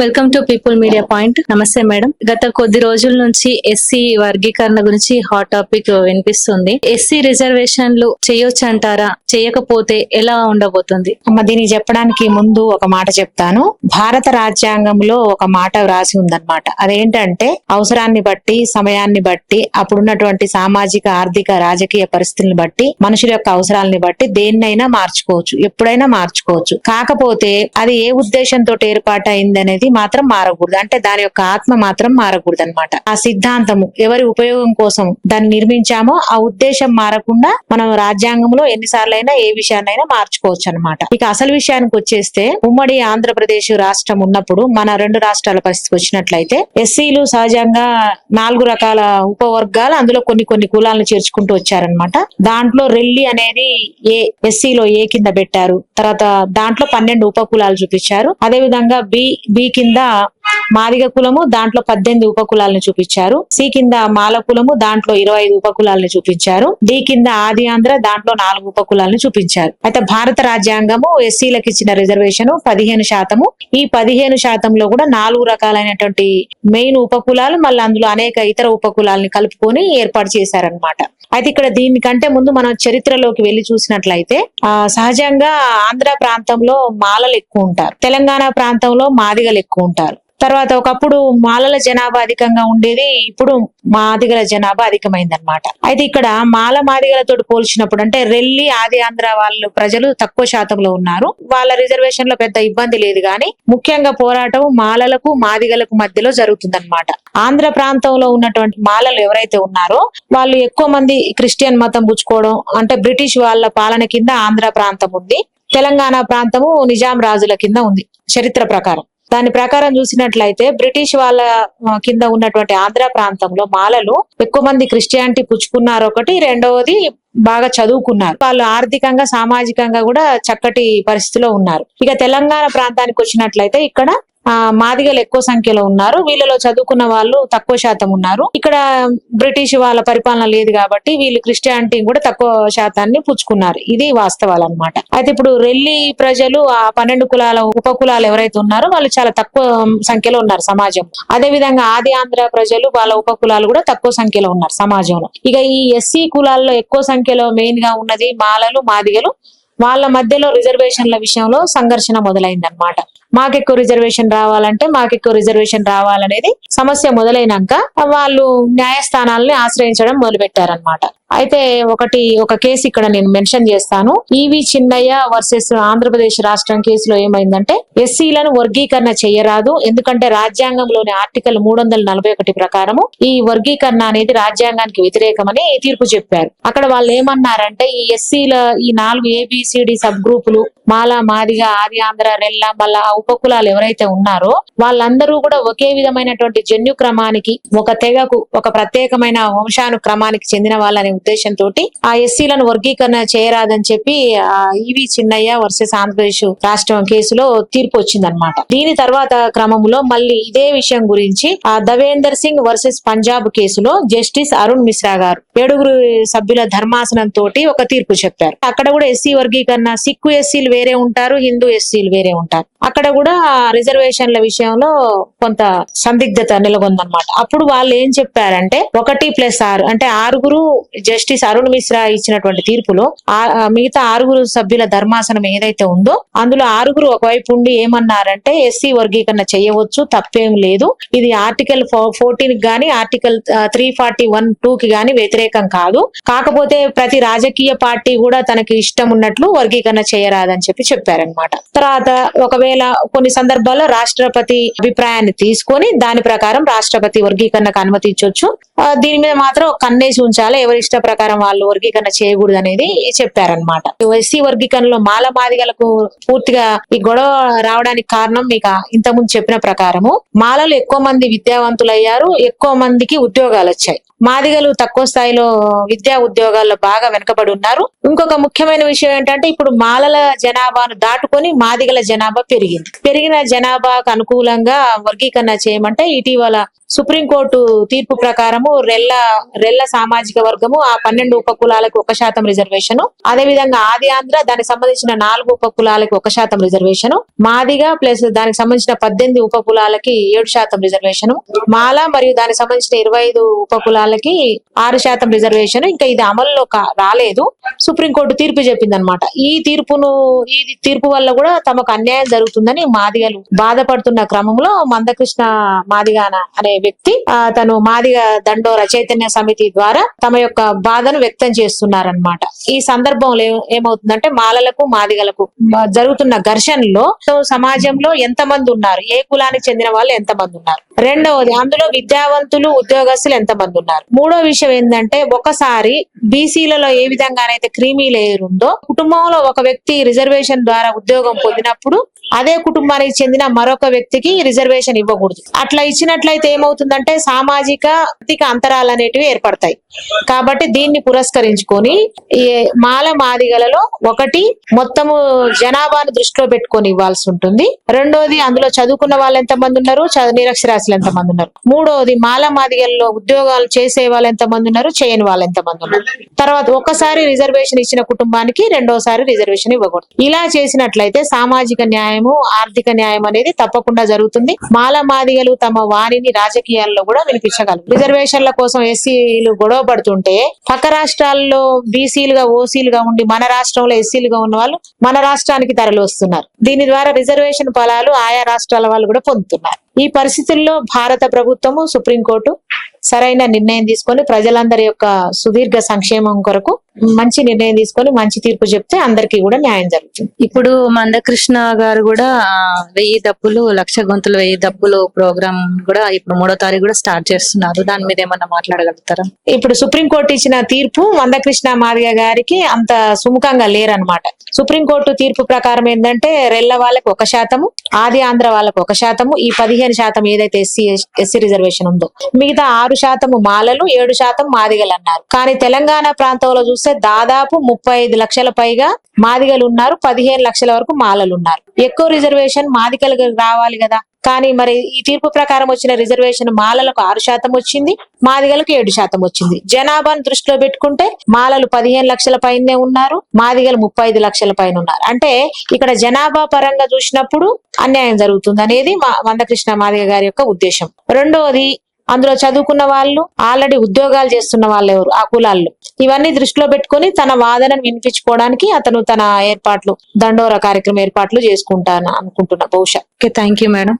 Welcome to people media point నమస్తే madam గత కొద్ది రోజుల నుంచి ఎస్సీ వర్గీకరణ గురించి హాట్ టాపిక్ వినిపిస్తుంది. ఎస్సీ రిజర్వేషన్లు చేయొచ్చు అంటారా చేయకపోతే ఎలా ఉండబోతుంది? దీన్ని చెప్పడానికి ముందు ఒక మాట చెప్తాను. భారత రాజ్యాంగంలో ఒక మాట వ్రాసి ఉందన్నమాట. అదేంటంటే అవసరాన్ని బట్టి సమయాన్ని బట్టి అప్పుడున్నటువంటి సామాజిక ఆర్థిక రాజకీయ పరిస్థితులను బట్టి మనుషుల యొక్క అవసరాలని బట్టి దేన్నైనా మార్చుకోవచ్చు. ఎప్పుడైనా మార్చుకోవచ్చు. కాకపోతే అది ఏ ఉద్దేశంతో ఏర్పాటైంది అనేది మాత్రం మారకూడదు. అంటే దాని యొక్క ఆత్మ మాత్రం మారకూడదు అనమాట ఆ సిద్ధాంతము ఎవరి ఉపయోగం కోసం దాన్ని నిర్మించామో ఆ ఉద్దేశం మారకుండా మనం రాజ్యాంగంలో ఎన్నిసార్లైనా ఏ విషయాన్నైనా మార్చుకోవచ్చు అనమాట ఇక అసలు విషయానికి వచ్చేస్తే ఉమ్మడి ఆంధ్రప్రదేశ్ రాష్ట్రం ఉన్నప్పుడు మన రెండు రాష్ట్రాల పరిస్థితికి వచ్చినట్లయితే ఎస్సీలు సహజంగా నాలుగు రకాల ఉపవర్గాలు అందులో కొన్ని కొన్ని కులాలను చేర్చుకుంటూ వచ్చారనమాట దాంట్లో రెల్లి అనేది ఏ ఎస్సీలో ఏ కింద పెట్టారు తర్వాత దాంట్లో పన్నెండు ఉప కులాలు చూపించారు. అదే విధంగా బి బి కింద మాదిగ కులము దాంట్లో పద్దెనిమిది ఉపకులాలను చూపించారు. సి కింద మాల కులము దాంట్లో ఇరవై ఐదు ఉపకులాలను చూపించారు. డి కింద ఆది ఆంధ్ర దాంట్లో నాలుగు ఉపకులాలను చూపించారు. అయితే భారత రాజ్యాంగము ఎస్సీలకు ఇచ్చిన రిజర్వేషన్ పదిహేను శాతము. ఈ పదిహేను శాతంలో కూడా నాలుగు రకాలైనటువంటి మెయిన్ ఉపకులాలు మళ్ళీ అందులో అనేక ఇతర ఉపకులాలని కలుపుకొని ఏర్పాటు చేశారనమాట అయితే ఇక్కడ దీనికంటే ముందు మనం చరిత్రలోకి వెళ్ళి చూసినట్లయితే ఆ సహజంగా ఆంధ్ర ప్రాంతంలో మాలలు ఎక్కువ ఉంటారు. తెలంగాణ ప్రాంతంలో మాదిగలు ఎక్కువ ఉంటారు. తర్వాత ఒకప్పుడు మాలల జనాభా అధికంగా ఉండేది ఇప్పుడు మాదిగల జనాభా అధికమైందన్నమాట. అయితే ఇక్కడ మాల మాదిగలతో పోల్చినప్పుడు అంటే రెల్లి ఆది ఆంధ్ర వాళ్ళు ప్రజలు తక్కువ శాతంలో ఉన్నారు. వాళ్ళ రిజర్వేషన్లో పెద్ద ఇబ్బంది లేదు కానీ ముఖ్యంగా పోరాటం మాలలకు మాదిగలకు మధ్యలో జరుగుతుందన్నమాట. ఆంధ్ర ప్రాంతంలో ఉన్నటువంటి మాలలు ఎవరైతే ఉన్నారో వాళ్ళు ఎక్కువ మంది క్రిస్టియన్ మతం పుచ్చుకోవడం అంటే బ్రిటిష్ వాళ్ళ పాలన కింద ఆంధ్ర ప్రాంతం ఉంది తెలంగాణ ప్రాంతము నిజాం రాజుల కింద ఉంది చరిత్ర ప్రకారం. దాని ప్రకారం చూసినట్లయితే బ్రిటిష్ వాళ్ళ కింద ఉన్నటువంటి ఆంధ్ర ప్రాంతంలో మాలలు ఎక్కువ మంది క్రిస్టియానిటీ పుచ్చుకున్నారు ఒకటి రెండవది బాగా చదువుకున్నారు. వాళ్ళు ఆర్థికంగా సామాజికంగా కూడా చక్కటి పరిస్థితిలో ఉన్నారు. ఇక తెలంగాణ ప్రాంతానికి వచ్చినట్లయితే ఇక్కడ మాదిగలు ఎక్కువ సంఖ్యలో ఉన్నారు. వీళ్ళలో చదువుకున్న వాళ్ళు తక్కువ శాతం ఉన్నారు. ఇక్కడ బ్రిటిష్ వాళ్ళ పరిపాలన లేదు కాబట్టి వీళ్ళు క్రిస్టియానిటీ కూడా తక్కువ శాతాన్ని పుచ్చుకున్నారు. ఇది వాస్తవాలు అన్నమాట అయితే ఇప్పుడు రెల్లి ప్రజలు ఆ పన్నెండు కులాల ఉప కులాలు ఎవరైతే ఉన్నారో వాళ్ళు చాలా తక్కువ సంఖ్యలో ఉన్నారు సమాజం అదే విధంగా ఆది ఆంధ్ర ప్రజలు వాళ్ళ ఉప కులాలు కూడా తక్కువ సంఖ్యలో ఉన్నారు సమాజంలో. ఇక ఈ ఎస్సీ కులాల్లో ఎక్కువ సంఖ్యలో మెయిన్గా ఉన్నది మాలలు మాదిగలు. వాళ్ళ మధ్యలో రిజర్వేషన్ల విషయంలో సంఘర్షణ మొదలైందనమాట మాకెక్కువ రిజర్వేషన్ రావాలంటే మాకెక్కువ రిజర్వేషన్ రావాలనేది సమస్య మొదలైనాక వాళ్ళు న్యాయస్థానాలని ఆశ్రయించడం మొదలుపెట్టారనమాట అయితే ఒకటి ఒక కేసు ఇక్కడ నేను మెన్షన్ చేస్తాను. ఈవి చిన్నయ్య వర్సెస్ ఆంధ్రప్రదేశ్ రాష్ట్రం కేసులో ఏమైందంటే ఎస్సీలను వర్గీకరణ చేయరాదు. ఎందుకంటే రాజ్యాంగంలోని ఆర్టికల్ మూడు వందల నలభై ఒకటి ప్రకారము ఈ వర్గీకరణ అనేది రాజ్యాంగానికి వ్యతిరేకమని తీర్పు చెప్పారు. అక్కడ వాళ్ళు ఏమన్నారంటే ఈ ఎస్సీల ఈ నాలుగు ఏబిసిడి సబ్ గ్రూపులు మాల మాదిగ ఆది ఆంధ్ర రెల్ల మళ్ళా ఆ ఉపకులాలు ఎవరైతే ఉన్నారో వాళ్ళందరూ కూడా ఒకే విధమైనటువంటి జన్యు క్రమానికి ఒక తెగకు ఒక ప్రత్యేకమైన వంశానుక్రమానికి చెందిన వాళ్ళని ఉద్దేశంతో ఆ ఎస్సీలను వర్గీకరణ చేయరాదని చెప్పి ఈవీ ఈవి చిన్నయ్య వర్సెస్ ఆంధ్రప్రదేశ్ రాష్ట్రం కేసులో తీర్పు వచ్చిందనమాట దీని తర్వాత క్రమంలో మళ్ళీ ఇదే విషయం గురించి ఆ దవేందర్ సింగ్ వర్సెస్ పంజాబ్ కేసులో జస్టిస్ అరుణ్ మిశ్రా గారు ఏడుగురు సభ్యుల ధర్మాసనం తోటి ఒక తీర్పు చెప్పారు. అక్కడ కూడా ఎస్సీ వర్గీకరణ సిక్కు ఎస్సీలు వేరే ఉంటారు హిందూ ఎస్సీలు వేరే ఉంటారు. అక్కడ కూడా రిజర్వేషన్ల విషయంలో కొంత సందిగ్ధత నెలకొందనమాట అప్పుడు వాళ్ళు ఏం చెప్పారంటే ఒకటి ప్లస్ ఆరు అంటే ఆరుగురు జస్టిస్ అరుణ్ మిశ్రా ఇచ్చినటువంటి తీర్పులో మిగతా ఆరుగురు సభ్యుల ధర్మాసనం ఏదైతే ఉందో అందులో ఆరుగురు ఒకవైపు ఉండి ఏమన్నారంటే ఎస్సీ వర్గీకరణ చేయవచ్చు తప్పేం లేదు. ఇది ఆర్టికల్ ఫోర్టీన్ గానీ article three forty one two కి గానీ వ్యతిరేకం కాదు. కాకపోతే ప్రతి రాజకీయ పార్టీ కూడా తనకి ఇష్టం ఉన్నట్లు వర్గీకరణ చేయరాదని చెప్పి చెప్పారనమాట తర్వాత ఒకవేళ కొన్ని సందర్భాల్లో రాష్ట్రపతి అభిప్రాయాన్ని తీసుకొని దాని ప్రకారం రాష్ట్రపతి వర్గీకరణకు అనుమతించవచ్చు దీని మీద మాత్రం కన్నేసి ఉంచాలి. ఎవరి ఇష్టం ప్రకారం వాళ్ళు వర్గీకరణ చేయకూడదు అనేది చెప్పారనమాట ఎస్సీ వర్గీకరణలో మాల మాదిగలకు పూర్తిగా ఈ గొడవ రావడానికి కారణం మీకు ఇంతకుముందు చెప్పిన ప్రకారము మాలలు ఎక్కువ మంది విద్యావంతులయ్యారు ఎక్కువ మందికి ఉద్యోగాలు వచ్చాయి మాదిగలు తక్కువ స్థాయిలో విద్యా ఉద్యోగాల్లో బాగా వెనకబడి ఉన్నారు. ఇంకొక ముఖ్యమైన విషయం ఏంటంటే ఇప్పుడు మాలల జనాభాను దాటుకొని మాదిగల జనాభా పెరిగింది. పెరిగిన జనాభాకు అనుకూలంగా వర్గీకరణ చేయమంటే ఇటీవల సుప్రీంకోర్టు తీర్పు ప్రకారము రెల్ల రెల్ల సామాజిక వర్గము ఆ పన్నెండు ఉపకులాలకు ఒక శాతం రిజర్వేషన్ అదే విధంగా ఆది ఆంధ్ర దానికి సంబంధించిన నాలుగు ఉపకులాలకు ఒక శాతం రిజర్వేషన్ మాదిగా ప్లస్ దానికి సంబంధించిన పద్దెనిమిది ఉపకులాలకి ఏడు శాతం రిజర్వేషన్ మాల మరియు దానికి సంబంధించిన ఇరవై ఐదు ఉపకులాలకి ఆరు శాతం రిజర్వేషన్. ఇంకా ఇది అమల్లో కా- రాలేదు. సుప్రీంకోర్టు తీర్పు చెప్పింది అనమాట ఈ తీర్పును ఈ తీర్పు వల్ల కూడా తమకు అన్యాయం జరుగుతుందని మాదిగలు బాధపడుతున్న క్రమంలో మందకృష్ణ మాదిగాన అనే వ్యక్తి ఆ, తను మాదిగ దండోర చైతన్య సమితి ద్వారా తమ యొక్క బాధను వ్యక్తం చేస్తున్నారనమాట ఈ సందర్భంలో ఏమవుతుందంటే మాలలకు మాదిగలకు జరుగుతున్న ఘర్షణలో సో సమాజంలో ఎంత మంది ఉన్నారు? ఏ కులానికి చెందిన వాళ్ళు ఎంత మంది ఉన్నారు? రెండవది అందులో విద్యావంతులు ఉద్యోగస్తులు ఎంత మంది ఉన్నారు? మూడో విషయం ఏంటంటే ఒకసారి బీసీలలో ఏ విధంగానైతే క్రీమీ లేయర్ ఉందో కుటుంబంలో ఒక వ్యక్తి రిజర్వేషన్ ద్వారా ఉద్యోగం పొందినప్పుడు అదే కుటుంబానికి చెందిన మరొక వ్యక్తికి రిజర్వేషన్ ఇవ్వకూడదు. అట్లా ఇచ్చినట్లయితే ఏమవుతుందంటే సామాజిక ఆర్థిక అంతరాలు అనేటివి ఏర్పడతాయి. కాబట్టి దీన్ని పురస్కరించుకొని ఈ మాల మాదిగలలో ఒకటి మొత్తము జనాభాను దృష్టిలో పెట్టుకొని ఇవ్వాల్సి ఉంటుంది. రెండోది అందులో చదువుకున్న వాళ్ళు ఎంత మంది ఉన్నారు? నిరక్షరాశులు నిరక్షరాస్యులు ఎంత మంది ఉన్నారు? మూడోది మాల మాదిగలలో ఉద్యోగాలు చేసే వాళ్ళు ఎంత మంది ఉన్నారు? చేయని వాళ్ళు ఎంతమంది ఉన్నారు? తర్వాత ఒక్కసారి రిజర్వేషన్ ఇచ్చిన కుటుంబానికి రెండోసారి రిజర్వేషన్ ఇవ్వకూడదు. ఇలా చేసినట్లయితే సామాజిక న్యాయము ఆర్థిక న్యాయం అనేది తప్పకుండా జరుగుతుంది. మాల మాదిగలు తమ వారిని రాజకీయాల్లో కూడా వినిపించగలరు. రిజర్వేషన్ల కోసం ఎస్సీలు గొడవ పడుతుంటే పక్క రాష్ట్రాల్లో బీసీలుగా ఓసీలుగా ఉండి మన రాష్ట్రంలో ఎస్సీలుగా ఉన్న వాళ్ళు మన రాష్ట్రానికి తరలి వస్తున్నారు. దీని ద్వారా రిజర్వేషన్ ఫలాలు ఆయా రాష్ట్రాల వాళ్ళు కూడా పొందుతున్నారు. ఈ పరిస్థితుల్లో భారత ప్రభుత్వము సుప్రీంకోర్టు సరైన నిర్ణయం తీసుకొని ప్రజలందరి యొక్క సుదీర్ఘ సంక్షేమం కొరకు మంచి నిర్ణయం తీసుకొని మంచి తీర్పు చెప్తే అందరికీ కూడా న్యాయం జరుగుతుంది. ఇప్పుడు మందకృష్ణ గారు కూడా వెయ్యి డప్పులు లక్ష గొంతులు వెయ్యి డప్పులు ప్రోగ్రామ్ కూడా ఇప్పుడు మూడో తారీఖు కూడా స్టార్ట్ చేస్తున్నారు. దాని మీద ఏమన్నా మాట్లాడగలుగుతారా? ఇప్పుడు సుప్రీంకోర్టు ఇచ్చిన తీర్పు మందకృష్ణ మాదిగ గారికి అంత సుముఖంగా లేరనమాట సుప్రీంకోర్టు తీర్పు ప్రకారం ఏంటంటే రెల్ల వాళ్ళకి ఒక శాతము ఆది ఆంధ్ర వాళ్ళకి ఒక శాతము ఈ పదిహేను శాతం ఏదైతే ఎస్సీ ఎస్సీ రిజర్వేషన్ ఉందో మిగతా ఆరు శాతము మాలలు ఏడు శాతం మాదిగలు అన్నారు. కానీ తెలంగాణ ప్రాంతంలో చూస్తే దాదాపు ముప్పై ఐదు లక్షల పైగా మాదిగలు ఉన్నారు. పదిహేను లక్షల వరకు మాలలు ఉన్నారు. ఎక్కువ రిజర్వేషన్ మాదిగలకు రావాలి కదా. కానీ మరి ఈ తీర్పు ప్రకారం వచ్చిన రిజర్వేషన్ మాలలకు ఆరు శాతం వచ్చింది. మాదిగలకు ఏడు శాతం వచ్చింది. జనాభాను దృష్టిలో పెట్టుకుంటే మాలలు పదిహేను లక్షల పైనే ఉన్నారు. మాదిగలు ముప్పై ఐదు లక్షల పైన ఉన్నారు. అంటే ఇక్కడ జనాభా పరంగా చూసినప్పుడు అన్యాయం జరుగుతుంది అనేది మా మందకృష్ణ మాదిగ గారి యొక్క ఉద్దేశం. రెండవది అందులో చదువుకున్న వాళ్ళు ఆల్రెడీ ఉద్యోగాలు చేస్తున్న వాళ్ళు ఎవరు? ఆ కులాల్లో. ఇవన్నీ దృష్టిలో పెట్టుకొని తన వాదనను వినిపించుకోవడానికి అతను తన ఏర్పాట్లు దండోర కార్యక్రమం ఏర్పాట్లు చేసుకుంటాను అనుకుంటున్నా బహుశా. Okay thank you madam